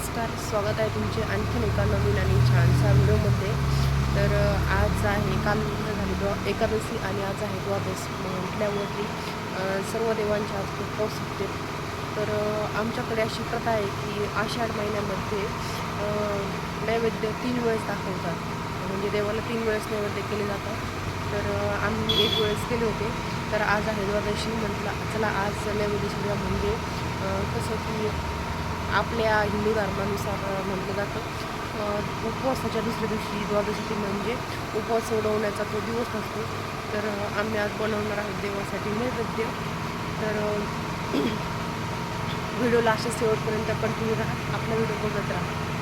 नमस्कार स्वागत आहे तुमचे आणखीन एका नवीन आणि छानशा व्हिडिओमध्ये. तर आज आहे काल झाली द्वा एकादशी आणि आज आहे द्वादश. म्हटल्यावरती सर्व देवांचे आज खूप पाऊस होते तर आमच्याकडे अशी प्रथा आहे की आषाढ महिन्यामध्ये नैवेद्य तीन वेळेस दाखवतात. म्हणजे देवाला तीन वेळेस नैवेद्य केले जातात. तर आम्ही एक वेळेस केले होते. तर आज आहे द्वादशी म्हटलं चला आज नैवेद्य सुद्धा म्हणजे कसं की आपल्या हिंदू धर्मानुसार म्हटलं जातं. उपवासाच्या दुसऱ्या दिवशी द्वादशी म्हणजे उपवास सोडवण्याचा तो दिवस असतो. तर आम्ही आज बनवणार आहोत देवासाठी नैवेद्य. तर व्हिडिओला अशा शेवटपर्यंत कंटिन्यू राहा. आपला व्हिडिओ बघत राहा.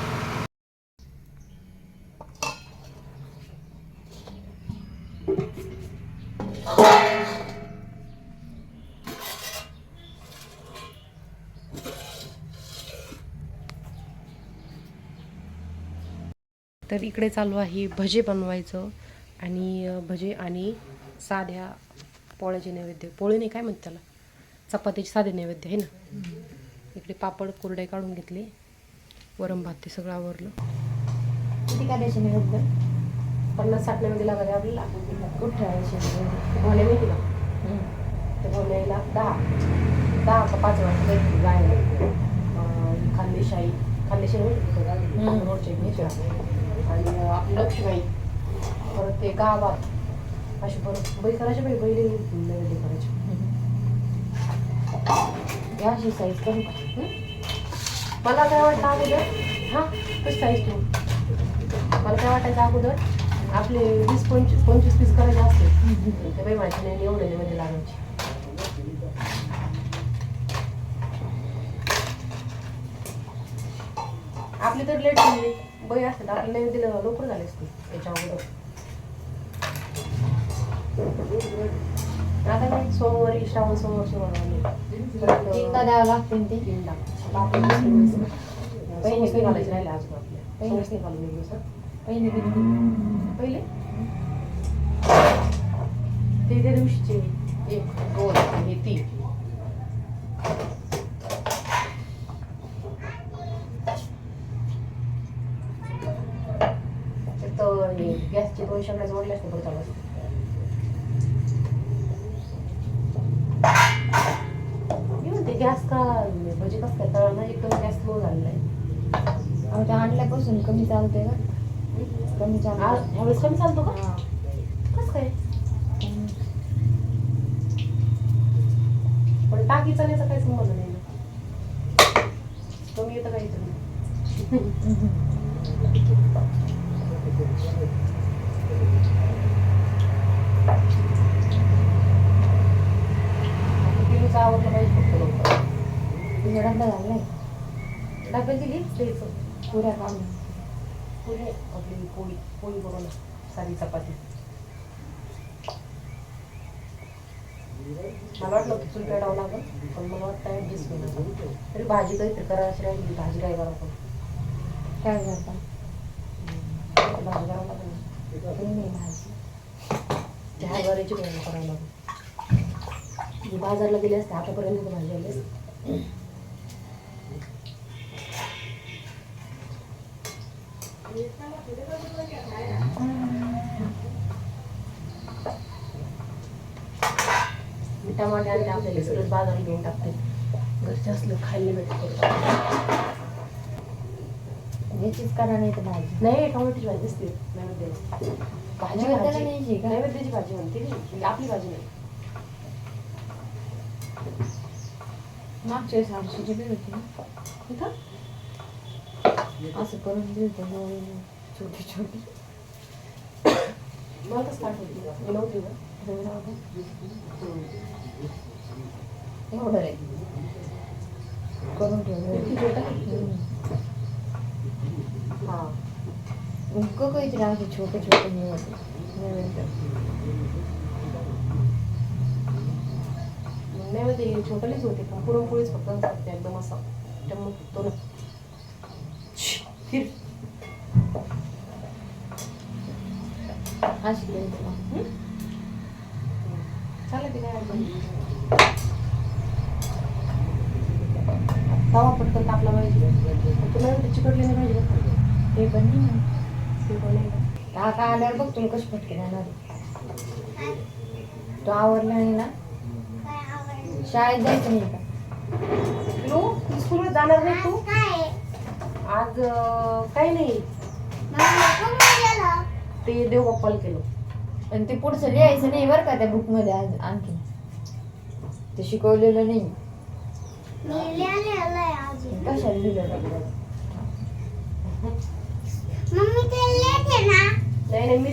तर इकडे चालू आहे भजे बनवायचं. आणि भजे आणि साध्या पोळ्याचे नैवेद्य. पोळे नाही काय म्हणते त्याला? चपातीचे साधे नैवेद्य आहे ना? इकडे पापड कुरडे काढून घेतले. वरम भात ते सगळं आवरलं. किती काढायचे नैवेद्य. पन्नास साठ नैवेद्य लागले आपल्याला. कुठे ठेवायचे भोले त्या भोल्याला दहा. दहा का पाच वाजता अं, खानदेशाई. रोडच्या आणि आपली लक्ष्मीबाई. परत ते गावात अशी परत बाई करायची बाई बैल नैवेद्य करायची. या अशी साईज करू मला काय वाटतं अगोदर? हां कसं साईज तू मला काय वाटायचं अगोदर? आपले वीस पंचवीस पंचवीस पीस करायचे असते ते बाई माझी नाही एवढे म्हणजे नैवेद्य लागायचे. आपली तर लेट झाली. बाई असते तर आपल्या नैवेद्य लवकर झाले असते त्याच्या अगोदर. आता काय सोमवारी श्रावण सोमवार सोमवार तीनदा द्यावं लागते ते? तीनदा. बाकी दुसरे वेळेस ना. पहिले. समोसे कधी? घालायचे राहिले अजून आपल्या पहिले? घालून पहिले ते त्या दिवशीचे एक दोन हे तीन तर हे गॅसचे दोन शेगड्याचे वडले असते बरं चालू मी म्हणते गॅस का भजी कसं काय तळणं एकदम गॅस लो झालेला आहे अहो ते आणल्यापासून कमी चालते का कमी आ- चालते ह्यावेळेस कमी चालतो का. कसं काय पण टाकी चालायचा काही संबंध नाही ना कमी येतं काही किलोचा आवडलं पाहिजे फक्त लवकर तुझा डब्बा झालाय डब्यात दिली द्यायचं पुऱ्या काढून. आपली पोळी पोळी बरोबर सारी चपाती. मला वाटलं होतं चूल लागेल पण मला वाटतं ऍडजस्ट होईल तरी भाजी काहीतरी करायची राहिली भाजी काय करा पण काय करता? भाजी करावं लागेल. नाही भाजी. चहा करायची करावं लागेल. बाजारला गेले असते आतापर्यंत भाजी आली असते. टमाटे आणले आपल्याला सगळं बाजारात घेऊन टाकते घरचे असलं खायला भेटत याचीच करा नाही तर भाजी। नाही टोमॅटोची भाजी असते नैवेद्याची भाजी भाजी नैवेद्याची भाजी म्हणते आपली भाजी नाही। मागच्या वेळेस आमची बी होती ना इथं असं करून दिलं नवीन छोटी छोटी मला तर स्टार्ट होती मी नव्हती एवढं रे करून ठेवलं इतकी? हा उग काहीतरी असे छोटे छोटे हे होते नैवेद्य नैवेद्य हे छोटलीच होते पण पुरणपोळीच फक्त एकदम असं टम्म तो फिर काय. तवा पटकन तापला पाहिजे पण तुम्हाला चिकटलेली पाहिजे बघ. ते पण नाही ना. ते पण. काका आल्यावर बघ तुला कशी फटके देणार तो आवरला नाही ना शाळेत जायचं नाही का तू जाणार नाही तू आज काही नाही. ते देवबाप्पाला केलं पण ते पुढचं लिहायचं नाही बरं का त्या बुकमध्ये आज आणखी ते शिकवलेलं नाही. कशाला लिहिलं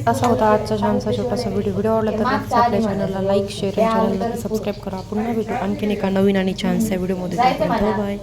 असा होता आजचा छानसा छोटासा व्हिडिओ व्हिडिओ आवडला तर नक्कीच आपल्या चॅनलला लाईक शेअर आणि चॅनलला सबस्क्राईब करा. पुन्हा भेटू. आणखीन एका नवीन आणि छानसा व्हिडिओमध्ये. बाय